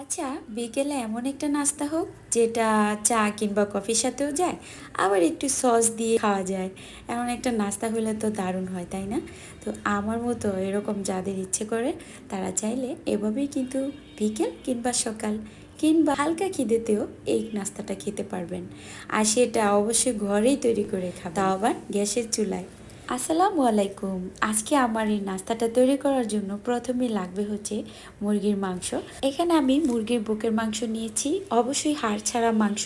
আচ্ছা বিকেলে এমন একটা নাস্তা হোক, যেটা চা কিংবা কফির সাথেও যায়, আবার একটু সস দিয়ে খাওয়া যায়। এমন একটা নাস্তা হলে তো দারুণ হয়, তাই না? তো আমার মতো এরকম যাদের ইচ্ছে করে, তারা চাইলে এভাবেই কিন্তু বিকেল কিংবা সকাল কিংবা হালকা খিদেতেও এই নাস্তাটা খেতে পারবেন। আর সেটা অবশ্যই ঘরেই তৈরি করে তাও আবার গ্যাসের চুলায়। আসসালামু আলাইকুম। আজকে আমার এই নাস্তাটা তৈরি করার জন্য প্রথমে লাগবে হচ্ছে মুরগির মাংস। এখানে আমি মুরগির বুকের মাংস নিয়েছি, অবশ্যই হাড় ছাড়া মাংস।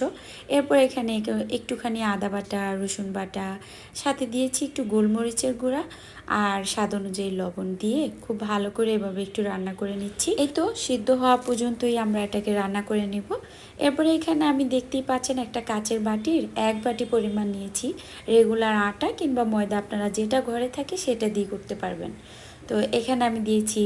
এরপর এখানে একটুখানি আদা বাটা, রসুন বাটা, সাথে দিয়েছি একটু গোলমরিচের গুঁড়া। আর স্বাদ অনুযায়ী লবণ দিয়ে খুব ভালো করে এভাবে একটু রান্না করে নিচ্ছি। এই তো সিদ্ধ হওয়া পর্যন্তই আমরা এটাকে রান্না করে নেব। এরপরে এখানে আমি দেখতেই পাচ্ছেন একটা কাচের বাটির এক বাটি পরিমাণ নিয়েছি। রেগুলার আটা কিংবা ময়দা আপনারা যেটা ঘরে থাকে সেটা দিয়ে করতে পারবেন। তো এখানে আমি দিয়েছি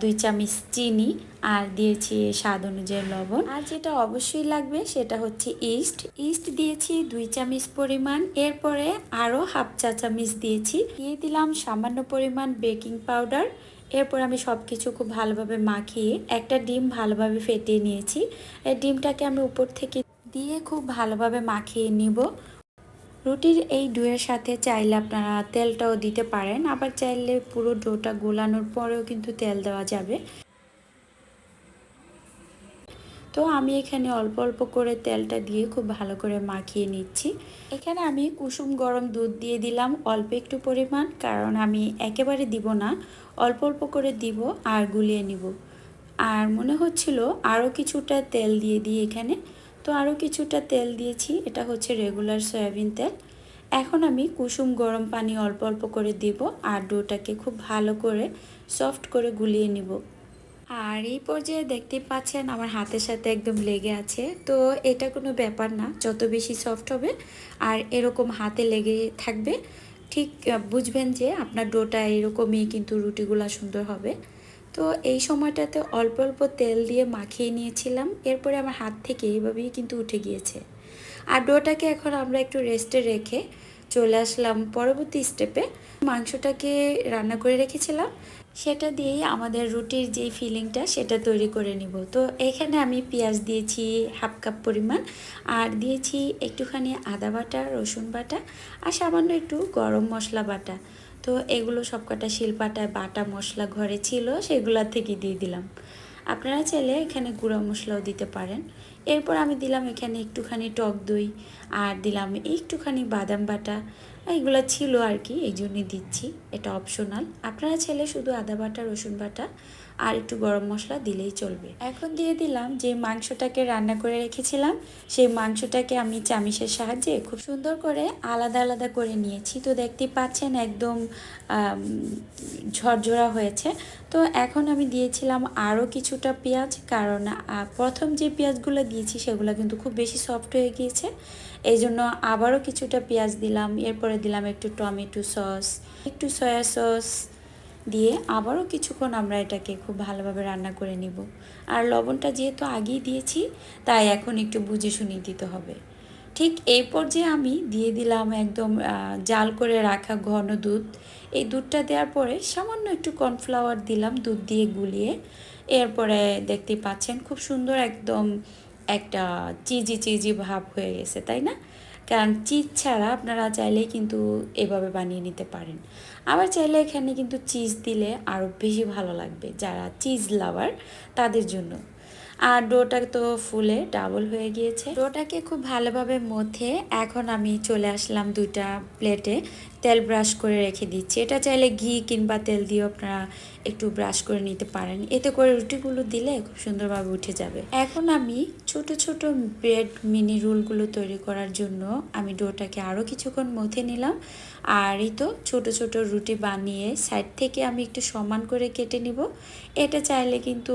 দুই চামচ চিনি আর দিয়েছি স্বাদ অনুযায়ী লবণ। আর যেটা অবশ্যই লাগবে সেটা হচ্ছে ইস্ট। ইস্ট দিয়েছি দুই চামচ পরিমাণ। এরপরে আরও হাফ চা চামচ দিয়েছি। দিয়ে দিলাম সামান্য পরিমাণ বেকিং পাউডার। এরপর আমি সব কিছু খুব ভালোভাবে মাখিয়ে একটা ডিম ভালোভাবে ফেটিয়ে নিয়েছি। এই ডিমটাকে আমি উপর থেকে দিয়ে খুব ভালোভাবে মাখিয়ে নিব। রুটির এই ডোয়ের সাথে চাইলে আপনারা তেলটাও দিতে পারেন, আবার চাইলে পুরো ডোটা গোলানোর পরেও কিন্তু তেল দেওয়া যাবে। তো আমি এখানে অল্প অল্প করে তেলটা দিয়ে খুব ভালো করে মাখিয়ে নিচ্ছি। এখানে আমি কুসুম গরম দুধ দিয়ে দিলাম অল্প একটু পরিমাণ, কারণ আমি একেবারে দিব না, অল্প অল্প করে দিব আর গুলিয়ে নিব। আর মনে হচ্ছিল আরও কিছুটা তেল দিয়ে দিই এখানে। তো আরও কিছুটা তেল দিয়েছি, এটা হচ্ছে রেগুলার সয়াবিন তেল। এখন আমি কুসুম গরম পানি অল্প অল্প করে দিব আর ডোটাকে খুব ভালো করে সফট করে গুলিয়ে নিব। আর এই পর্যায়ে দেখতে পাচ্ছেন আমার হাতের সাথে একদম লেগে আছে, তো এটা কোনো ব্যাপার না, যত বেশি সফট হবে আর এরকম হাতে লেগে থাকবে, ঠিক বুঝবেন যে আপনার ডোটা এরকমই কিন্তু রুটিগুলা সুন্দর হবে। তো এই সময়টাতে অল্প অল্প তেল দিয়ে মাখিয়ে নিয়েছিলাম। এরপরে আমার হাত থেকে এইভাবেই কিন্তু উঠে গিয়েছে। আর ডোটাকে এখন আমরা একটু রেস্টে রেখে চলে আসলাম পরবর্তী স্টেপে মাংসটাকে রান্না করে রেখেছিলাম। সেটা দিয়েই আমাদের রুটির যেই ফিলিংটা সেটা তৈরি করে নিব। তো এখানে আমি পেঁয়াজ দিয়েছি হাফ কাপ পরিমাণ। আর দিয়েছি একটুখানি আদা বাটা, রসুন বাটা আর সামান্য একটু গরম মশলা বাটা। তো এগুলো সবকটা শিলপাটায় বাটা মশলা ঘরে ছিল, সেগুলা থেকে দিয়ে দিলাম। আপনারা চাইলে এখানে গুঁড়া মশলাও দিতে পারেন। এরপর আমি দিলাম এখানে একটুখানি টক দই আর দিলাম একটুখানি বাদাম বাটা। এগুলো ছিল আর কি, এই জন্যই দিচ্ছি, এটা অপশনাল আপনারা ছেলে শুধু আদা বাটা, রসুন বাটা আর একটু গরম মশলা দিলেই চলবে। এখন দিয়ে দিলাম যে মাংসটাকে রান্না করে রেখেছিলাম, সেই মাংসটাকে আমি চামিচের সাহায্যে খুব সুন্দর করে আলাদা আলাদা করে নিয়েছি। তো দেখতে পাচ্ছেন একদম ঝরঝরা হয়েছে। তো এখন আমি দিয়েছিলাম আরও কিছুটা পেঁয়াজ, কারণ প্রথম যে পেঁয়াজগুলো দিয়েছি সেগুলো কিন্তু খুব বেশি সফট হয়ে গিয়েছে। এই জন্য আবারও কিছুটা পেঁয়াজ দিলাম, এরপরে দিলাম একটু টমেটো সস, একটু সয়া সস দিয়ে আবারও কিছুক্ষণ আমরা এটাকে খুব ভালোভাবে রান্না করে নিব। আর লবণটা যেহেতু আগেই দিয়েছি, তাই এখন একটু বুঝে শুনিয়ে দিতে হবে। ঠিক এই পর্যায়ে আমি দিয়ে দিলাম একদম জাল করে রাখা ঘন দুধ। এই দুধটা দেওয়ার পরে সামান্য একটু কর্নফ্লাওয়ার দিলাম দুধ দিয়ে গুলিয়ে। এরপরে দেখতে পাচ্ছেন খুব সুন্দর একদম একটা চিজি চিজি ভাব হয়ে গেছে, তাই না? কারণ চিজ ছাড়া আপনারা চাইলেই কিন্তু এভাবে বানিয়ে নিতে পারেন। আবার চাইলে এখানে কিন্তু চিজ দিলে আরও বেশি ভালো লাগবে যারা চিজ লাভার তাদের জন্য। আর ডোটা তো ফুলে ডাবল হয়ে গিয়েছে। ডোটাকে খুব ভালোভাবে মথে এখন আমি চলে আসলাম দুইটা প্লেটে তেল ব্রাশ করে রেখে দিচ্ছি। এটা চাইলে ঘি কিংবা তেল দিয়েও আপনারা একটু ব্রাশ করে নিতে পারেন। এতে করে রুটিগুলো দিলে খুব সুন্দরভাবে উঠে যাবে। এখন আমি ছোট ছোট ব্রেড মিনি রোলগুলো তৈরি করার জন্য আমি ডোটাকে আরও কিছুক্ষণ মথে নিলাম। আর এই তো ছোট ছোট রুটি বানিয়ে সাইড থেকে আমি একটু সমান করে কেটে নিব। এটা চাইলে কিন্তু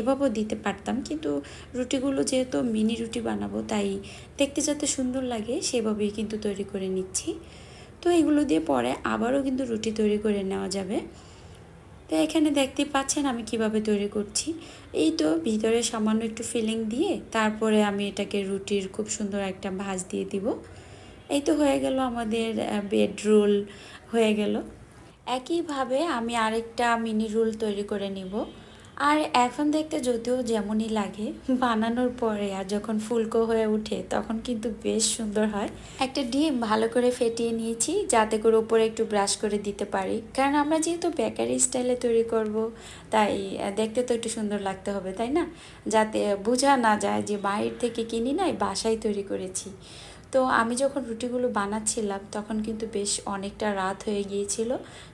এভাবেও দিতে পারতাম। কিন্তু রুটিগুলো যেহেতু মিনি রুটি বানাবো, তাই দেখতে যাতে সুন্দর লাগে, সেভাবেই কিন্তু তৈরি করে নিচ্ছি। তো এগুলো দিয়ে পরে আবারও কিন্তু রুটি তৈরি করে নেওয়া যাবে। তো এখানে দেখতে পাচ্ছেন আমি কীভাবে তৈরি করছি। এই তো ভিতরে সামান্য একটু ফিলিং দিয়ে তারপরে আমি এটাকে রুটির খুব সুন্দর একটা ভাজ দিয়ে দিব। এই তো হয়ে গেল আমাদের বেড রোল হয়ে গেল। একইভাবে আমি আরেকটা মিনি রোল তৈরি করে নিব। আর এখন দেখতে যদিও যেমনই লাগে, বানানোর পরে আর যখন ফুলকো হয়ে ওঠে তখন কিন্তু বেশ সুন্দর হয়। একটা ডিম ভালো করে ফেটিয়ে নিয়েছি যাতে করে উপরে একটু ব্রাশ করে দিতে পারি। কারণ আমরা যেহেতু বেকারি স্টাইলে তৈরি করব, তাই দেখতে তো একটু সুন্দর লাগতে হবে, তাই না? যাতে বোঝা না যায় যে বাইরে থেকে কিনি নাই, বাসায় তৈরি করেছি। তো আমি যখন রুটিগুলো বানাচ্ছিলাম, তখন কিন্তু বেশ অনেকটা রাত হয়ে গিয়েছিল।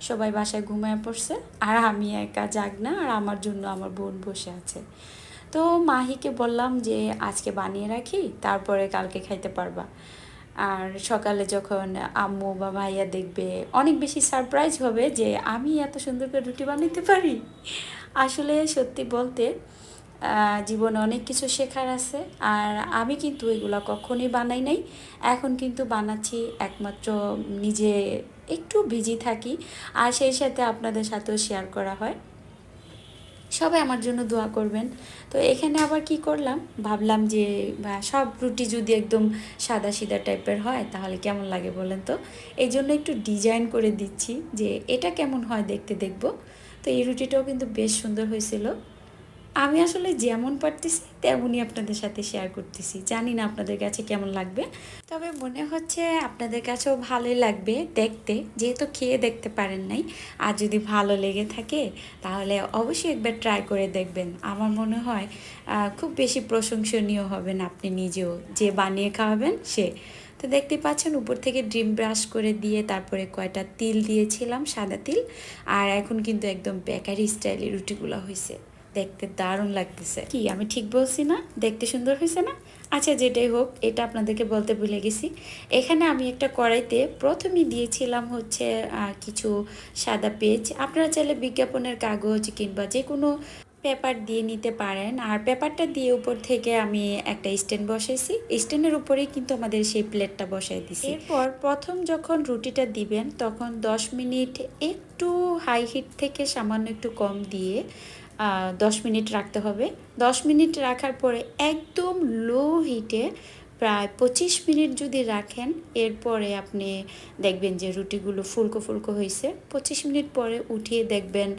সবাই বাসায় ঘুমায় পড়ছে, আর আমি একা জাগ না, আর আমার জন্য আমার বোন বসে আছে। তো মাহিকে বললাম যে, আজকে বানিয়ে রাখি, তারপরে কালকে খাইতে পারবা। আর সকালে যখন আম্মু বা ভাইয়া দেখবে, অনেক বেশি সারপ্রাইজ হবে যে, আমি এত সুন্দর করে রুটি বানাতে পারি? আসলে সত্যি বলতে জীবনে অনেক কিছু শেখার আছে। আর আমি কিন্তু এগুলো কখনোই বানাই নাই। এখন কিন্তু বানাচ্ছি একমাত্র নিজে একটু বিজি থাকি। আর সেই সাথে আপনাদের সাথেও শেয়ার করা হয়। সবাই আমার জন্য দোয়া করবেন। তো এখানে আবার কি করলাম? ভাবলাম যে সব রুটি যদি একদম সাদা সিধা টাইপের হয়, তাহলে কেমন লাগে বলেন তো? এই জন্য একটু ডিজাইন করে দিচ্ছি যে, এটা কেমন হয় দেখতে দেখব। তো এই রুটিটাও কিন্তু বেশ সুন্দর হয়েছিল। আমি আসলে যেমন পারতেছি, তেমনই আপনাদের সাথে শেয়ার করতেছি। জানি না আপনাদের কাছে কেমন লাগবে। তবে মনে হচ্ছে আপনাদের কাছেও ভালোই লাগবে দেখতে। যেহেতু খেয়ে দেখতে পারেন নাই, আর যদি ভালো লেগে থাকে, তাহলে অবশ্যই একবার ট্রাই করে দেখবেন। আমার মনে হয় খুব বেশি প্রশংসনীয় হবেন আপনি নিজেও। যে বানিয়ে খাওয়াবেন, সে। তো দেখতে পাচ্ছেন, উপর থেকে ড্রিম ব্রাশ করে দিয়ে তারপরে কয়টা তিল দিয়েছিলাম, সাদা তিল। আর এখন কিন্তু একদম বেকারি স্টাইলে রুটিগুলো হয়েছে দেখতে দারুণ লাগতেছে। কি আমি ঠিক বলছি না? দেখতে সুন্দর হয়েছে না? আচ্ছা যেটাই হোক এটা আপনাদেরকে বলতে ভুলে গেছি। এখানে আমি একটা কড়াইতে প্রথমেই দিয়েছিলাম হচ্ছে কিছু সাদা পেজ আপনারা চাইলে বিজ্ঞাপনের কাগজ কিংবা যে কোনো পেপার দিয়ে নিতে পারেন। আর পেপারটা দিয়ে উপর থেকে আমি একটা স্ট্যান্ড বসাইছি। স্ট্যান্ডের উপরেই কিন্তু আমাদের সেই প্লেটটা বসাই দিছি। এরপর প্রথম যখন রুটিটা দিবেন তখন 10 মিনিট একটু হাই হিট থেকে সামান্য একটু কম দিয়ে 10 মিনিট রাখতে হবে। 10 মিনিট রাখার পরে একদম লো হিটে প্রায় পঁচিশ মিনিট যদি রাখেন, এরপরে আপনি দেখবেন যে রুটিগুলো ফুলকো ফুলকো হয়েছে। পঁচিশ মিনিট পরে উঠিয়ে দেখবেন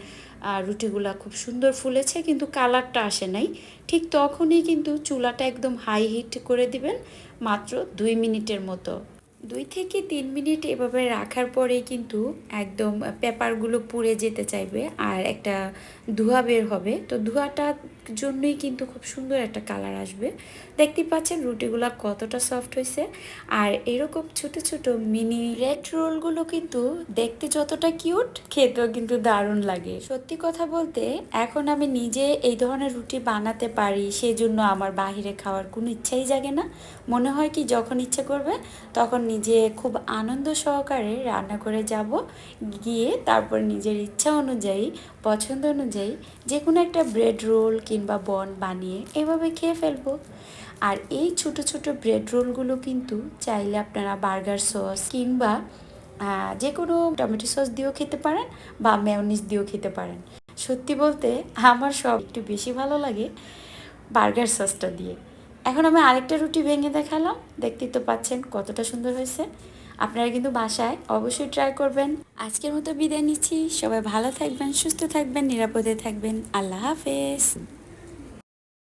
রুটিগুলো খুব সুন্দর ফুলেছে, কিন্তু কালারটা আসে নাই। ঠিক তখনই কিন্তু চুলাটা একদম হাই হিট করে দিবেন, মাত্র দুই মিনিটের মতো। দুই থেকে তিন মিনিট এভাবে রাখার পরে কিন্তু একদম পেপারগুলো পুড়ে যেতে চাইবে আর একটা ধোঁয়া বের হবে। তো ধোঁয়াটার জন্যই কিন্তু খুব সুন্দর একটা কালার আসবে। দেখতে পাচ্ছেন রুটিগুলো কতটা সফট হয়েছে আর এরকম ছোট ছোট মিনি রেড রোলগুলো কিন্তু দেখতে যতটা কিউট, খেতেও কিন্তু দারুণ লাগে। সত্যি কথা বলতে, এখন আমি নিজে এই ধরনের রুটি বানাতে পারি সেই জন্য আমার বাহিরে খাওয়ার কোনো ইচ্ছাই জাগে না। মনে হয় কি, যখন ইচ্ছে করবে, তখন নিজে খুব আনন্দ সহকারে রান্না করে যাব। গিয়ে তারপর নিজের ইচ্ছা অনুযায়ী, পছন্দ অনুযায়ী যে কোনো একটা ব্রেড রোল কিংবা বন বানিয়ে এভাবে খেয়ে ফেলব। আর এই ছোট ছোট ব্রেড রোলগুলো কিন্তু চাইলে আপনারা বার্গার সস কিংবা যে কোনো টমেটো সস দিয়েও খেতে পারেন বা মেয়নিজ দিয়েও খেতে পারেন। সত্যি বলতে আমার সব একটু বেশি ভালো লাগে বার্গার সসটা দিয়ে। এখন আমি আরেকটা রুটি ভেঙে দেখালাম। দেখতেই তো পাচ্ছেন কতটা সুন্দর হয়েছে। আপনারা কিন্তু বাসায় অবশ্যই ট্রাই করবেন। আজকের মতো বিদায় নিচ্ছি। সবাই ভালো থাকবেন, সুস্থ থাকবেন, নিরাপদে থাকবেন। আল্লাহ হাফেজ।